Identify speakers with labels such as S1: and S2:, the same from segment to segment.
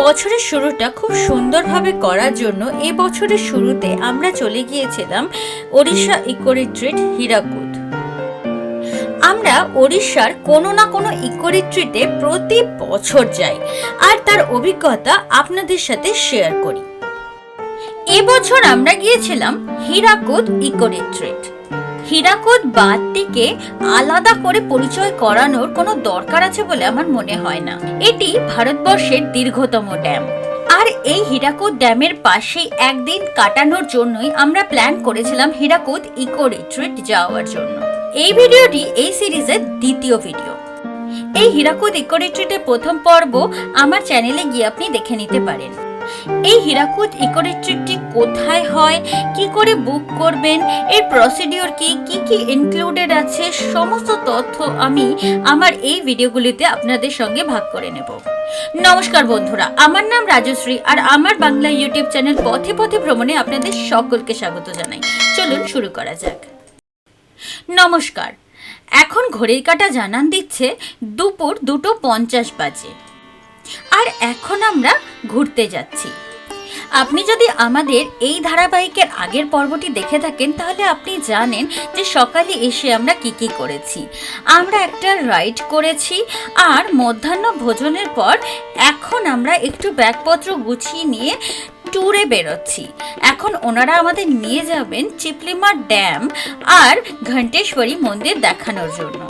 S1: বছরের শুরুটা খুব সুন্দরভাবে করার জন্য এ বছরের শুরুতে আমরা চলে গিয়েছিলাম ওড়িশা ইকো রিট্রিট হীরাকুদ। আমরা ওড়িশার কোনো না কোনো ইকো রিট্রিটে প্রতি বছর যাই আর তার অভিজ্ঞতা আপনাদের সাথে শেয়ার করি। এবছর আমরা গিয়েছিলাম হীরাকুদ ইকো রিট্রিট হীরাকুদ বাঁধটিকে আলাদা করে পরিচয় করানোর কোনো দরকার আছে বলে আমার মনে হয় না। এটি ভারতবর্ষের দীর্ঘতম ড্যাম। আর এই হীরাকুদ ড্যামের পাশেই একদিন কাটানোর জন্যই আমরা প্ল্যান করেছিলাম হীরাকুদ ইকো রিট্রিট যাওয়ার জন্য। এই ভিডিওটি এই সিরিজের দ্বিতীয় ভিডিও। এই হীরাকুদ ইকো রিট্রিটের প্রথম পর্ব আমার চ্যানেলে গিয়ে আপনি দেখে নিতে পারেন। এই হীরাকুদ ইকো রিট্রিটটি কোথায় হয়? কি করে বুক করবেন? এর প্রসিডিওর কি? কি কি ইনক্লুডেড আছে? সমস্ত তথ্য আমি আমার এই ভিডিওগুলিতে আপনাদের সঙ্গে ভাগ করে নেব। নমস্কার বন্ধুরা, আমার নাম রাজশ্রী আর আমার বাংলা ইউটিউব চ্যানেল পথে পথে ভ্রমণে আপনাদের সকলকে স্বাগত জানাই। চলুন শুরু করা যাক। নমস্কার, এখন ঘড়ির কাটা জানান দিচ্ছে দুপুর দুটো পঞ্চাশ বাজে। আর এখন আমরা ঘুরতে যাচ্ছি। আপনি যদি আমাদের এই ধারাবাহিকের আগের পর্বটি দেখে থাকেন, তাহলে আপনি জানেন যে সকালে এসে আমরা কি কি করেছি। আমরা একটা রাইড করেছি আর মধ্যাহ্ন ভোজনের পর এখন আমরা একটু ব্যাগপত্র গুছিয়ে নিয়ে ট্যুরে বেরোচ্ছি। এখন ওনারা আমাদের নিয়ে যাবেন চিপলিমা ড্যাম আর ঘণ্টেশ্বরী মন্দির দেখানোর জন্য।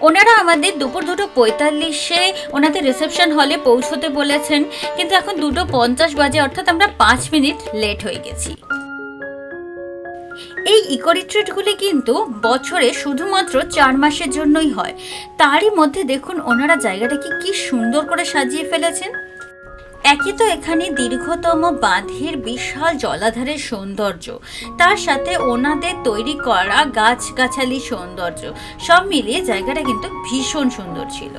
S1: ওনারা আমাদের দুপুর দুটো পঁয়তাল্লিশে ওনাদের রিসেপশন হলে পৌঁছতে বলেছেন, কিন্তু এখন দুটো পঞ্চাশ বাজে, অর্থাৎ আমরা পাঁচ মিনিট লেট হয়ে গেছি। এই ইকো রিট্রিটগুলি কিন্তু বছরে শুধুমাত্র চার মাসের জন্যই হয়। তারই মধ্যে দেখুন ওনারা জায়গাটাকে কি সুন্দর করে সাজিয়ে ফেলেছেন। একই তো এখানে দীর্ঘতম বাঁধের বিশাল জলাধারের সৌন্দর্য তার সাথে ওনাদের তৈরি করা গাছগাছালি সৌন্দর্য সব মিলিয়ে জায়গাটা কিন্তু ভীষণ সুন্দর ছিল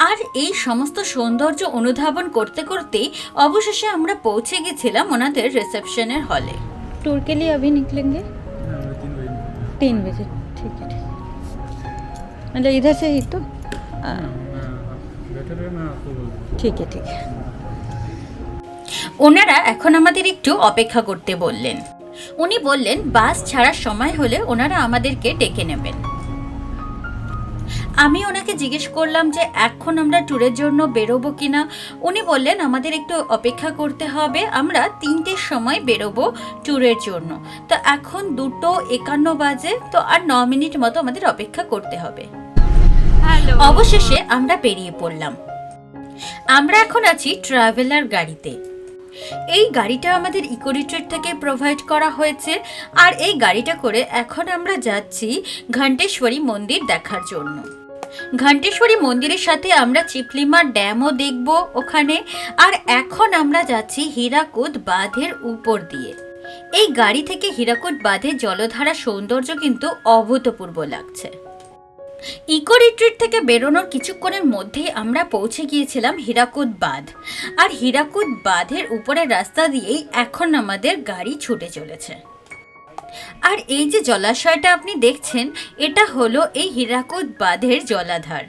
S1: আর এই সমস্ত সৌন্দর্য অনুধাবন করতে করতেই অবশেষে আমরা পৌঁছে গেছিলাম ওনাদের রিসেপশনের হলে
S2: टूर के लिए अभी निकलेंगे
S3: हाँ, मैं तीन बजे निकलूँगा।
S2: तीन बजे ठीक है ठीक है मतलब इधर से ही तो आ,
S3: हाँ, मैं आप बैठे रहे मैं आपको बोल दूँगा
S2: ठीक है ठीक है
S1: ওনারা এখন আমাদের একটু অপেক্ষা করতে বললেন। উনি বললেন বাস ছাড়ার সময় হলে ওনারা আমাদেরকে ডেকে নেবেন। আমি ওনাকে জিজ্ঞেস করলাম যে এখন আমরা ট্যুরের জন্য বেরোবো কিনা? উনি বললেন আমাদের একটু অপেক্ষা করতে হবে আমরা তিনটের সময় বেরোবো ট্যুরের জন্য। তো এখন দুটো একান্ন বাজে তো আর ন মিনিট মতো আমাদের অপেক্ষা করতে হবে। অবশেষে আমরা বেরিয়ে পড়লাম। আমরা এখন আছি ট্রাভেলার গাড়িতে। এই গাড়িটা আমাদের ইকো রিট্রিট থেকে প্রোভাইড করা হয়েছে আর এই গাড়িটা করে এখন আমরা যাচ্ছি ঘণ্টেশ্বরী মন্দির দেখার জন্য। ঘণ্টেশ্বরী মন্দিরের সাথে আমরা চিপলিমা ড্যামও দেখব ওখানে আর এখন আমরা যাচ্ছি হীরাকুদ বাঁধের উপর দিয়ে। এই গাড়ি থেকে হীরাকুদ বাঁধের জলধারা সৌন্দর্য কিন্তু অভূতপূর্ব লাগছে। ইকো রিট্রিট থেকে বেরোনোর কিছুক্ষণের মধ্যেই আমরা পৌঁছে গিয়েছিলাম হীরাকুদ বাঁধ আর হীরাকুদ বাঁধের উপরের রাস্তা দিয়েই এখন আমাদের গাড়ি ছুটে চলেছে। আর এই যে জলাশয়টা আপনি দেখছেন এটা হলো এই হীরাকুদ বাঁধের জলাধার।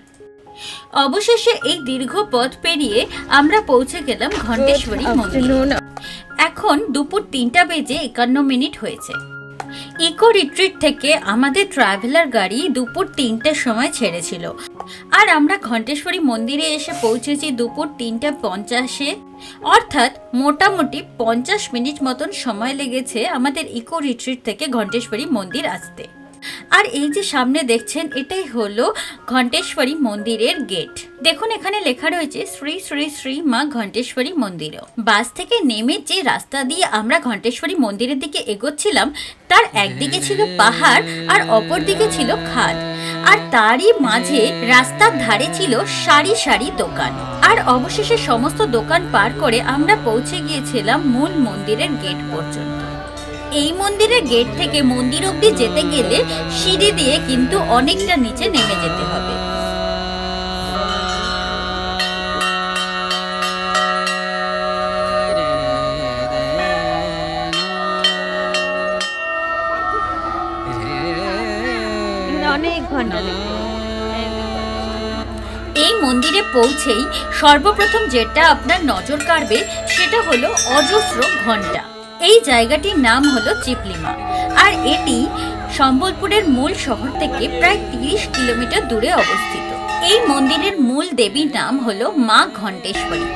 S1: অবশেষে এই দীর্ঘ পথ পেরিয়ে আমরা পৌঁছে গেলাম ঘণ্টেশ্বরী মন্দির। এখন দুপুর তিনটা বেজে একান্ন মিনিট হয়েছে। ইকো রিট্রিট থেকে আমাদের ট্রাভেলার গাড়ি দুপুর তিনটের সময় ছেড়েছিল। আর আমরা ঘণ্টেশ্বরী মন্দিরে এসে পৌঁছেছি দুপুর তিনটে পঞ্চাশে। অর্থাৎ মোটামুটি পঞ্চাশ মিনিট মতন সময় লেগেছে আমাদের ইকো রিট্রিট থেকে ঘণ্টেশ্বরী মন্দির আসতে। আর এই যে সামনে দেখছেন, এটাই হলো ঘণ্টেশ্বরী মন্দিরের গেট। দেখুন, এখানে লেখা রয়েছে, শ্রী শ্রী শ্রী মা ঘণ্টেশ্বরী মন্দিরও। বাস থেকে নেমে যে রাস্তা দিয়ে আমরা ঘণ্টেশ্বরী মন্দিরের দিকে এগোচ্ছিলাম, তার একদিকে ছিল পাহাড় আর অপর দিকে ছিল খাদ। আর তারই মাঝে রাস্তার ধারে ছিল সারি সারি দোকান। আর অবশেষে সমস্ত দোকান পার করে আমরা পৌঁছে গিয়েছিলাম মূল মন্দিরের গেট পর্যন্ত। এই মন্দিরের গেট থেকে মন্দির অবধি যেতে গেলে সিঁড়ি দিয়ে কিন্তু অনেকটা নিচে নেমে যেতে হবে।
S2: অনেক ঘণ্টা
S1: এই মন্দিরে পৌঁছেই সর্বপ্রথম যেটা আপনার নজর কাড়বে সেটা হলো অজস্র ঘণ্টা এই জায়গাটির নাম হলো চিপলিমা। আর এটি সম্বলপুরের মূল শহর থেকে প্রায় তিরিশ কিলোমিটার দূরে অবস্থিত। এই মন্দিরের মূল দেবীর নাম হলো মা ঘণ্টেশ্বরী।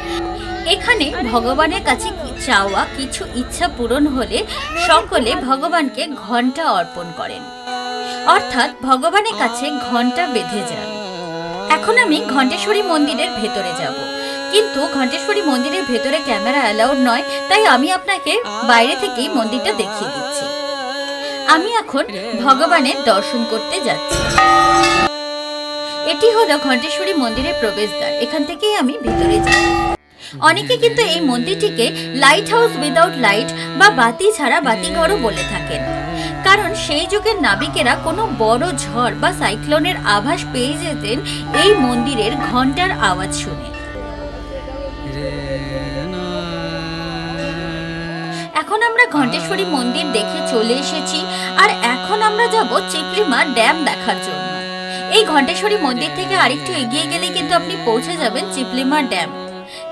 S1: এখানে ভগবানের কাছে চাওয়া, কিছু ইচ্ছা পূরণ হলে সকলে ভগবানকে ঘণ্টা অর্পণ করেন। অর্থাৎ ভগবানের কাছে ঘণ্টা বেঁধে যান। এখন আমি ঘণ্টেশ্বরী মন্দিরের ভেতরে যাব। কিন্তু ঘণ্টেশ্বরী মন্দিরের ভেতরে ক্যামেরা অ্যালাউড নয়, তাই আমি আপনাকে বাইরে থেকেই মন্দিরটা দেখিয়ে দিচ্ছি। আমি এখন ভগবানের দর্শন করতে যাচ্ছি। এটি হলো ঘণ্টেশ্বরী মন্দিরের প্রবেশদ্বার। এখান থেকেই আমি ভিতরে যাই। অনেকে কিন্তু এই মন্দিরটিকে লাইট হাউস উইদাউট লাইট বা বাতি ছাড়া বাতিঘরও বলে থাকেন। কারণ সেই যুগের নাবিকেরা কোনো বড় ঝড় বা সাইক্লোনের আভাস পেয়ে যেতেন এই মন্দিরের ঘণ্টার আওয়াজ শুনে। এখন আমরা ঘণ্টেশ্বরী মন্দির দেখে চলে এসেছি, আর এখন আমরা যাব চিপলিমা ড্যাম দেখার জন্য। এই ঘণ্টেশ্বরী মন্দির থেকে আরেকটু এগিয়ে গেলে কিন্তু আপনি পৌঁছে যাবেন চিপলিমা ড্যাম।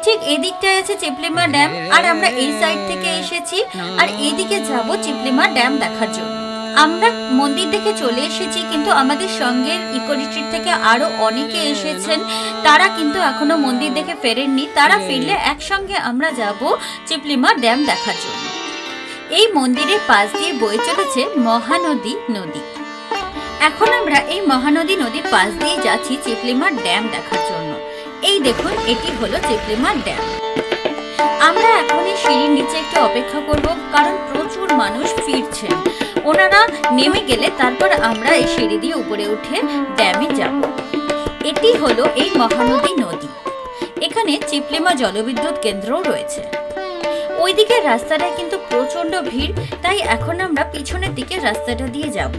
S1: ঠিক এদিকটায় আছে চিপলিমা ড্যাম, আর আমরা এই সাইড থেকে এসেছি, আর এইদিকে যাব চিপলিমা ড্যাম দেখার জন্য। আমরা মন্দির দেখে চলে এসেছি, কিন্তু আমাদের সঙ্গে ইকো রিট্রিট থেকে আরও অনেকে এসেছেন, তারা কিন্তু এখনও মন্দির দেখে ফেরেননি, তারা ফিরলে একসঙ্গে আমরা যাব চিপলিমা ড্যাম দেখার জন্য। এই মন্দিরের পাশ দিয়ে বয়ে চলেছে মহানদী নদী। এখন আমরা এই মহানদী নদীর পাশ দিয়ে যাচ্ছি চিপলিমার ড্যাম দেখার জন্য। এই দেখুন, এটি হলো চিপলিমার ড্যাম। আমরা এখন এই সিঁড়ির নিচে একটু অপেক্ষা করব, কারণ প্রচুর মানুষ ফিরছেন। ওনারা নেমে গেলে তারপর আমরা এই সিঁড়ি দিয়ে উপরে উঠে ড্যামে যাব। এটি হলো এই মহানদী নদী। এখানে চিপলিমা জলবিদ্যুৎ কেন্দ্রও রয়েছে। ওইদিকে রাস্তাটায় কিন্তু প্রচণ্ড ভিড়, তাই এখন আমরা পিছনের দিকে রাস্তাটা দিয়ে যাব।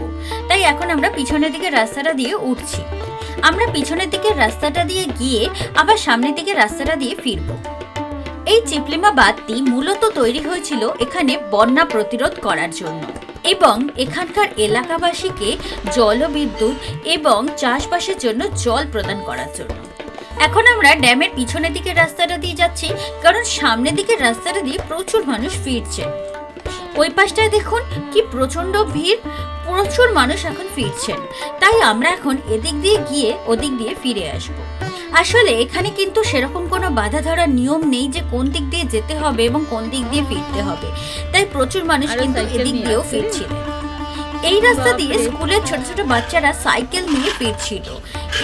S1: তাই এখন আমরা পিছনের দিকে রাস্তাটা দিয়ে উঠছি। আমরা পিছনের দিকে রাস্তাটা দিয়ে গিয়ে আবার সামনের দিকে রাস্তাটা দিয়ে ফিরব। এই চিপলিমা বাঁধটি মূলত তৈরি হয়েছিল এখানে বন্যা প্রতিরোধ করার জন্য এবং এখানকার এলাকাবাসীকে জলবিদ্যুৎ এবং চাষবাসের জন্য জল প্রদান করার জন্য। এখন আমরা ড্যামের পিছনের দিকে রাস্তাটা দিয়ে যাচ্ছি কারণ সামনের দিকের রাস্তাটা দিয়ে প্রচুর মানুষ ফিরছে। ওই পাশটায় দেখুন কি প্রচণ্ড ভিড় প্রচুর মানুষ এখন ফিরছেন। তাই আমরা এখন এদিক দিয়ে গিয়ে ওদিক দিয়ে ফিরে আসব। আসলে এখানে কিন্তু সেরকম কোনো বাধা ধরার নিয়ম নেই যে কোন দিক দিয়ে যেতে হবে এবং কোন দিক দিয়ে ফিরতে হবে। তাই প্রচুর মানুষ কিন্তু এদিক দিয়েও। ফিরছিলেন। এই রাস্তা দিয়ে স্কুলের ছোট ছোট বাচ্চারা সাইকেল নিয়ে ফিরছিল।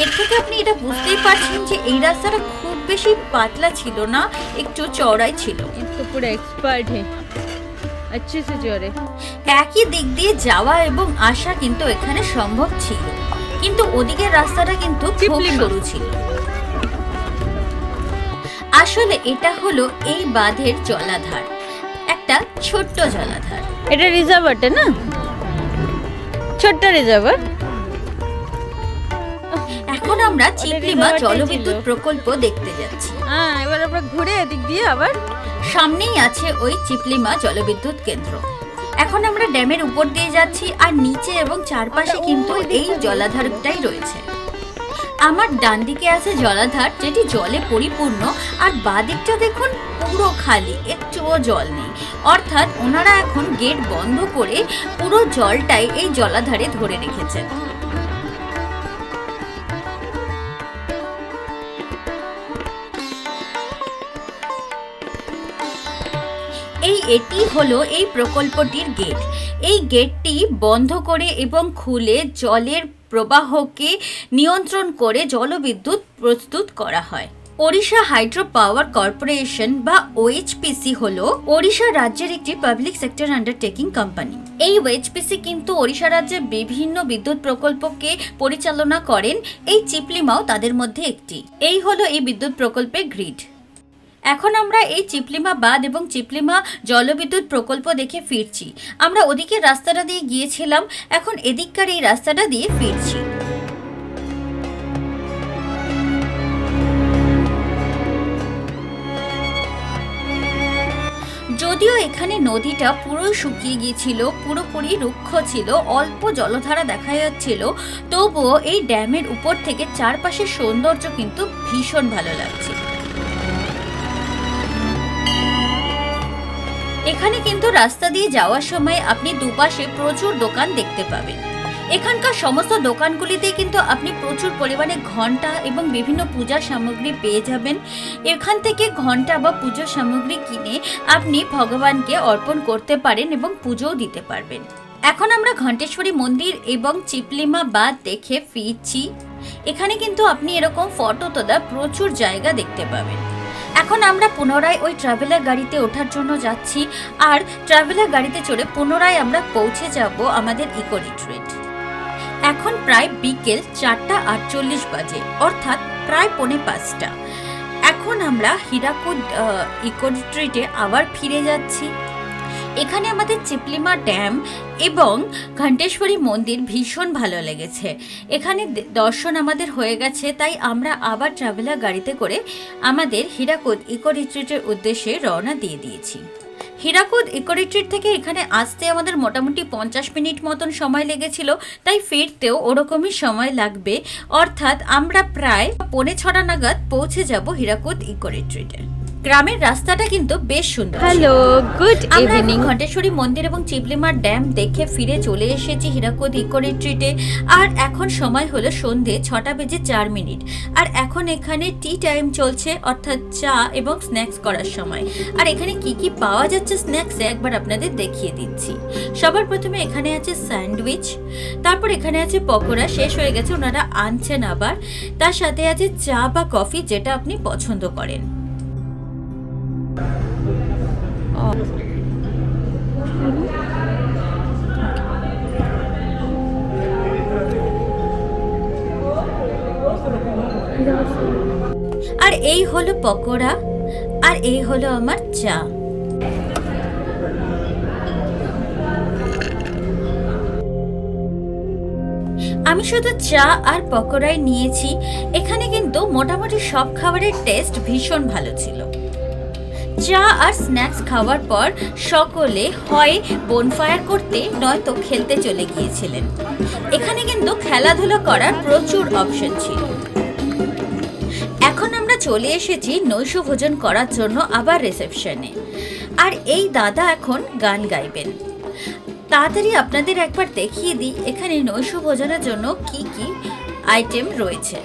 S1: এর থেকে আপনি এটা বুঝতেই পারছেন যে এই রাস্তাটা খুব বেশি পাতলা ছিল না একটু চওড়াই ছিল
S2: इसको पूरा एक्सपर्ट है अच्छे से जोड़े
S1: একই দিক দিয়ে যাওয়া এবং আসা কিন্তু এখানে সম্ভব ছিল কিন্তু ওদিকের রাস্তাটা কিন্তু খুব
S2: চিপলিমা।
S1: সরু ছিল আসলে এটা হলো এই বাঁধের জলাধার একটা ছোট্ট জলাধার
S2: এটা রিজার্ভারটা না ছোট্ট রিজার্ভার
S1: এখন আমরা চিপলিমা জলবিদ্যুৎ প্রকল্প দেখতে যাচ্ছি।
S2: হ্যাঁ এবার আমরা ঘুরে এদিক দিয়ে আবার।
S1: সামনেই আছে ওই চিপলিমা জলবিদ্যুৎ কেন্দ্র। এখন আমরা ড্যামের উপর দিয়ে যাচ্ছি আর নিচে এবং চারপাশে কিন্তু এই জলাধারটাই রয়েছে। আমার ডান দিকে আছে জলাধার যেটি জলে পরিপূর্ণ আর বাদিকটা দেখুন পুরো খালি একটুও জল নেই। অর্থাৎ ওনারা এখন গেট বন্ধ করে পুরো জলটাই এই জলাধারে ধরে রেখেছেন। এটি হলো এই প্রকল্পটির গেট এই গেটটি বন্ধ করে এবং খুলে জলের প্রবাহকে নিয়ন্ত্রণ করে জলবিদ্যুৎ প্রস্তুত করা হয়। ওড়িশা হাইড্রো পাওয়ার কর্পোরেশন বা ওএইচপিসি হল ওড়িশা রাজ্যের একটি পাবলিক সেক্টর আন্ডারটেকিং কোম্পানি। এই ওএইচপিসি কিন্তু ওড়িশা রাজ্যের বিভিন্ন বিদ্যুৎ প্রকল্পকে পরিচালনা করেন। এই চিপলিমাও তাদের মধ্যে একটি। এই হলো এই বিদ্যুৎ প্রকল্পের গ্রিড এখন আমরা এই চিপলিমা বাঁধ এবং চিপলিমা জলবিদ্যুৎ প্রকল্প দেখে ফিরছি। আমরা ওদিকে রাস্তাটা দিয়ে গিয়েছিলাম, এখন এদিককার এই রাস্তাটা দিয়ে ফিরছি। যদিও এখানে নদীটা পুরো শুকিয়ে গিয়েছিল, পুরোপুরি রুক্ষ ছিল, অল্প জলধারা দেখা যাচ্ছিল, তবুও এই ড্যামের উপর থেকে চারপাশের সৌন্দর্য কিন্তু ভীষণ ভালো লাগছে। এখানে কিন্তু রাস্তা দিয়ে যাওয়ার সময় আপনি দুপাশে প্রচুর দোকান দেখতে পাবেন। এখানকার সমস্ত দোকানগুলিতে কিন্তু আপনি প্রচুর পরিমাণে ঘণ্টা এবং বিভিন্ন পূজা সামগ্রী পেয়ে যাবেন। এখান থেকে ঘণ্টা বা পুজো সামগ্রী কিনে আপনি ভগবানকে অর্পণ করতে পারেন এবং পুজোও দিতে পারবেন। এখন আমরা ঘণ্টেশ্বরী মন্দির এবং চিপলিমা বাঁধ দেখে ফিরছি। এখানে কিন্তু আপনি এরকম ফটো তোলা প্রচুর জায়গা দেখতে পাবেন। এখন আমরা পুনরায় ওই ট্রাভেলার গাড়িতে ওঠার জন্য যাচ্ছি, আর ট্রাভেলার গাড়িতে চড়ে পুনরায় আমরা পৌঁছে যাব আমাদের ইকো রিট্রিট এখন প্রায় বিকেল চারটা আটচল্লিশ বাজে, অর্থাৎ প্রায় পৌনে পাঁচটা। এখন আমরা হীরাকুদ ইকো রিট্রিটে আবার ফিরে যাচ্ছি। এখানে আমাদের চিপলিমা ড্যাম এবং ঘণ্টেশ্বরী মন্দির ভীষণ ভালো লেগেছে। এখানে দর্শন আমাদের হয়ে গেছে, তাই আমরা আবার ট্রাভেলার গাড়িতে করে আমাদের হীরাকুদ ইকো রিট্রিটের উদ্দেশ্যে রওনা দিয়ে দিয়েছি। হীরাকুদ ইকো রিট্রিট থেকে এখানে আসতে আমাদের মোটামুটি পঞ্চাশ মিনিট মতন সময় লেগেছিল, তাই ফিরতেও ওরকমই সময় লাগবে। অর্থাৎ আমরা প্রায় পৌনে ছটা নাগাদ পৌঁছে যাব হীরাকুদ ইকো রিট্রিটে গ্রামের রাস্তাটা কিন্তু বেশ সুন্দর।
S2: হ্যালো গুড ইভিনিং
S1: ঘণ্টেশ্বরী মন্দির এবং চিপলিমার ড্যাম দেখে ফিরে চলে এসেছি হীরাকুদ ইকো রিট্রিটে আর এখন সময় হলো সন্ধে ছটা বেজে চার মিনিট। আর এখন এখানে টি টাইম চলছে অর্থাৎ চা এবং স্ন্যাক্স করার সময়। আর এখানে কি কি পাওয়া যাচ্ছে স্ন্যাক্সে একবার আপনাদের দেখিয়ে দিচ্ছি। সবার প্রথমে এখানে আছে স্যান্ডউইচ তারপর এখানে আছে পকোড়া শেষ হয়ে গেছে ওনারা আনছেন আবার। তার সাথে আছে চা বা কফি যেটা আপনি পছন্দ করেন। আর এই হলো পকোড়া, আর এই হলো আমার চা। আমি শুধু চা আর পকোড়াই নিয়েছি, এখানে কিন্তু মোটামুটি সব খাবারের টেস্ট ভীষণ ভালো ছিল। চা আর স্ন্যাক্স খাওয়ার পর সকলে হয় বনফায়ার করতে নয়তো খেলতে চলে গিয়েছিলেন। এখানে কিন্তু খেলাধুলা করার প্রচুর অপশন ছিল। এখন আমরা চলে এসেছি নৈশ ভোজন করার জন্য আবার রিসেপশনে আর এই দাদা এখন গান গাইবেন। তাড়াতাড়ি আপনাদের একবার দেখিয়ে দিই, এখানে নৈশ ভোজনের জন্য কি কি আইটেম রয়েছে।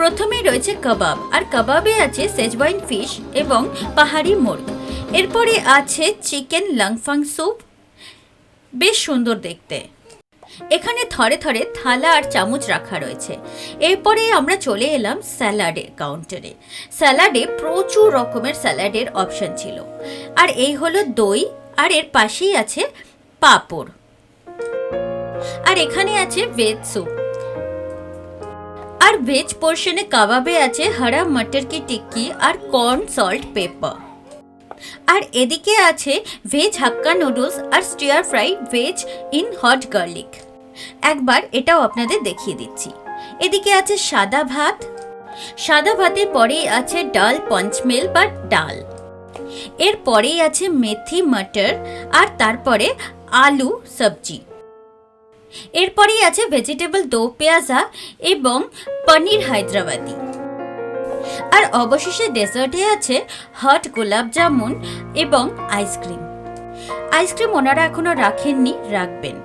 S1: প্রথমেই রয়েছে কাবাব, আর কাবাবে আছে সেজওয়াইন ফিশ এবং পাহাড়ি মুরগ। এরপরে আছে চিকেন লাংফাং স্যুপ বেশ সুন্দর দেখতে। এখানে থরে থরে থালা আর চামচ রাখা রয়েছে। এরপরে আমরা চলে এলাম স্যালাডে কাউন্টারে। স্যালাডে প্রচুর রকমের স্যালাডের অপশন ছিল। আর এই হলো দই, আর এর পাশেই আছে পাঁপড়। আর এখানে আছে ভেজ স্যুপ আর ভেজ পোর্শনে কাবাবে আছে হারা মটর কি টিক্কি আর কর্ন সল্ট পেপার আর এদিকে আছে veg hakka noodles R stir fried veg in hot garlic একবার এটাও আপনাদের দেখিয়ে দিচ্ছি। এদিকে আছে সাদা ভাত। সাদা ভাতের পরেই আছে ডাল, পঞ্চমেল বা ডাল। এর পরেই আছে মেথি, মটর। আর তারপরে আলু, সবজি। এরপরেই আছে ভেজিটেবল দো পেঁয়াজা এবং পনির হায়দ্রাবাদি। আর অবশেষে ডেজার্টে আছে হট গোলাপ জামুন এবং আইসক্রিম আইসক্রিম ওনারা এখনও রাখেননি, রাখবেন।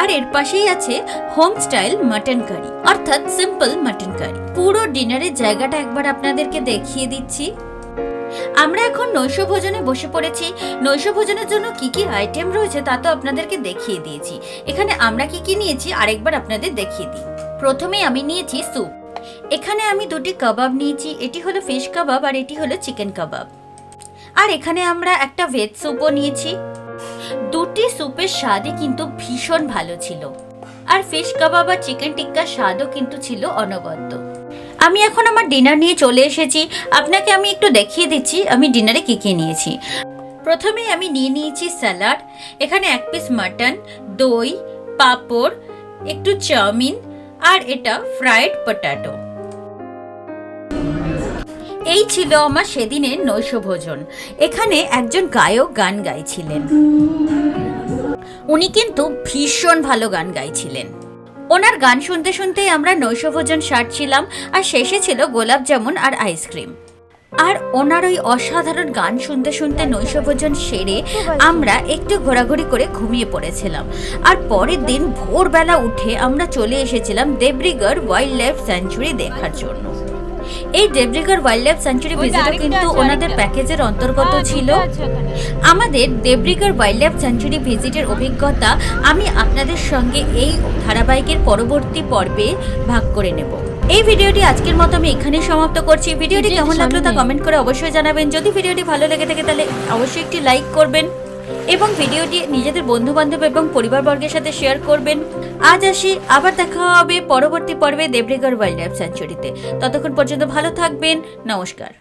S1: আর এর পাশেই আছে হোম স্টাইল মাটন কারি অর্থাৎ সিম্পল মাটন কারি পুরো ডিনারের জায়গাটা একবার আপনাদেরকে দেখিয়ে দিচ্ছি। আমরা এখন নৈশ ভোজনে বসে পড়েছি। নৈশ ভোজনের জন্য কি কি আইটেম রয়েছে তা তো আপনাদেরকে দেখিয়ে দিয়েছি। এখানে আমরা কি কি নিয়েছি আরেকবার আপনাদের দেখিয়ে দিই। প্রথমে আমি নিয়েছি স্যুপ এখানে আমি দুটি কাবাব নিয়েছি, এটি হলো ফিশ কাবাব আর এটি হলো চিকেন কাবাব। আর এখানে আমরা একটা ভেজ স্যুপও নিয়েছি। দুটি স্যুপের স্বাদই কিন্তু ভীষণ ভালো ছিল। আর ফিশ কাবাব আর চিকেন টিক্কার স্বাদও কিন্তু ছিল অনবদ্য। আমি এখন আমার ডিনার নিয়ে চলে এসেছি। আপনাকে আমি একটু দেখিয়ে দিচ্ছি, আমি ডিনারে কী কী নিয়েছি। প্রথমে আমি নিয়ে নিয়েছি স্যালাড, এখানে এক পিস মাটন দই, পাঁপড়, একটু চাউমিন, আর এটা ফ্রাইড পটাটো এই ছিল আমার সেদিনের নৈশভোজন। এখানে একজন গায়ক গান গাইছিলেন। উনি কিন্তু ভীষণ ভালো গান গাইছিলেন। ওনার গান শুনতে শুনতেই আমরা নৈশভোজন সারছিলাম, আর শেষে ছিল গোলাপ জামুন আর আইসক্রিম আর ওনার ওই অসাধারণ গান শুনতে শুনতে নৈশভোজন সেরে আমরা একটু ঘোরাঘুরি করে ঘুমিয়ে পড়েছিলাম। আর পরের দিন ভোরবেলা উঠে আমরা চলে এসেছিলাম দেব্রিগড় ওয়াইল্ড লাইফ স্যাঞ্চুরি দেখার জন্য। এই দেবরিগড় ওয়াইল্ড লাইফ স্যাঞ্চুরি ভিজিটও কিন্তু ওনাদের প্যাকেজের অন্তর্গত ছিল। আমাদের দেবরিগড় ওয়াইল্ড লাইফ স্যাঞ্চুরি ভিজিটের অভিজ্ঞতা আমি আপনাদের সঙ্গে এই ধারাবাহিকের পরবর্তী পর্বে ভাগ করে নেব। এই ভিডিওটি আজকের মতো আমি এখানেই সমাপ্ত করছি। ভিডিওটি কেমন লাগল তা কমেন্ট করে অবশ্যই জানাবেন। যদি ভিডিওটি ভালো লেগে থাকে তাহলে অবশ্যই একটি লাইক করবেন এবং ভিডিওটি নিজেদের বন্ধু বান্ধব এবং পরিবারবর্গের সাথে শেয়ার করবেন। আজ আসি, আবার দেখা হবে পরবর্তী পর্বে দেবরিগড় ওয়াইল্ড লাইফ স্যাঞ্চুরিতে ততক্ষণ পর্যন্ত ভালো থাকবেন, নমস্কার।